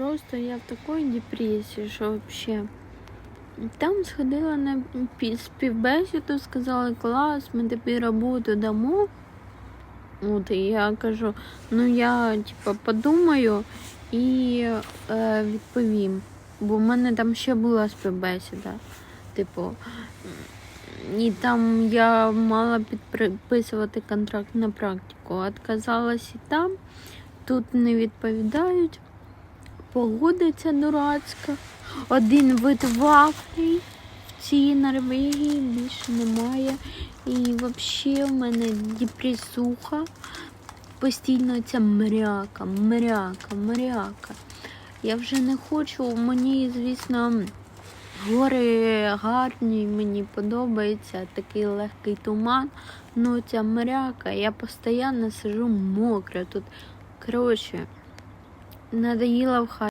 просто я в такій депресії, що взагалі. Там сходила на співбесіду, сказали, клас, ми тобі роботу дамо. От, і я кажу, ну я типа подумаю і е, відповім. Бо в мене там ще була співбесіда. Типу, і там я мала підписувати контракт на практику. Отказалась і там, тут не відповідають. Погода ця дурацька. Один вид вафлі в цій Норвегії більше немає. І взагалі в мене депресуха. Постійно ця мряка, мряка, мряка. Я вже не хочу, мені, звісно, гори гарні, мені подобається такий легкий туман. Ну ця мряка, я постійно сижу мокра тут. Коротше, надоїла в хаті.